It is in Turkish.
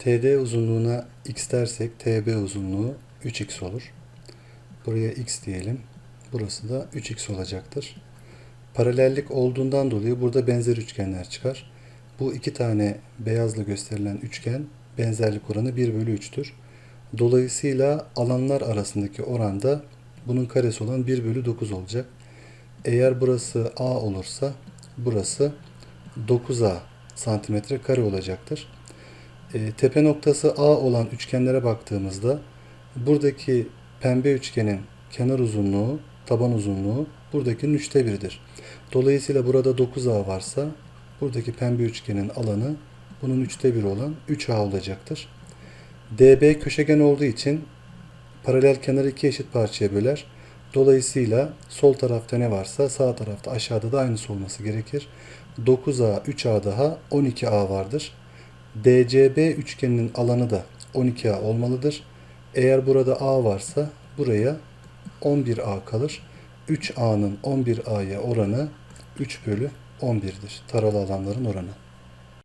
TD uzunluğuna x dersek TB uzunluğu 3x olur. Buraya x diyelim. Burası da 3x olacaktır. Paralellik olduğundan dolayı burada benzer üçgenler çıkar. Bu iki tane beyazla gösterilen üçgen benzerlik oranı 1 bölü 3'tür. Dolayısıyla alanlar arasındaki oranda bunun karesi olan 1 bölü 9 olacak. Eğer burası A olursa burası 9A santimetre kare olacaktır. E, tepe noktası A olan üçgenlere baktığımızda buradaki pembe üçgenin kenar uzunluğu, taban uzunluğu buradakinin üçte biridir. Dolayısıyla burada 9A varsa buradaki pembe üçgenin alanı bunun üçte biri olan 3A olacaktır. DB köşegen olduğu için paralel kenarı iki eşit parçaya böler. Dolayısıyla sol tarafta ne varsa sağ tarafta aşağıda da aynısı olması gerekir. 9A, 3A daha 12A vardır. DCB üçgeninin alanı da 12A olmalıdır. Eğer burada A varsa buraya 11A kalır. 3A'nın 11A'ya oranı 3 bölü 11'dir. Taralı alanların oranı.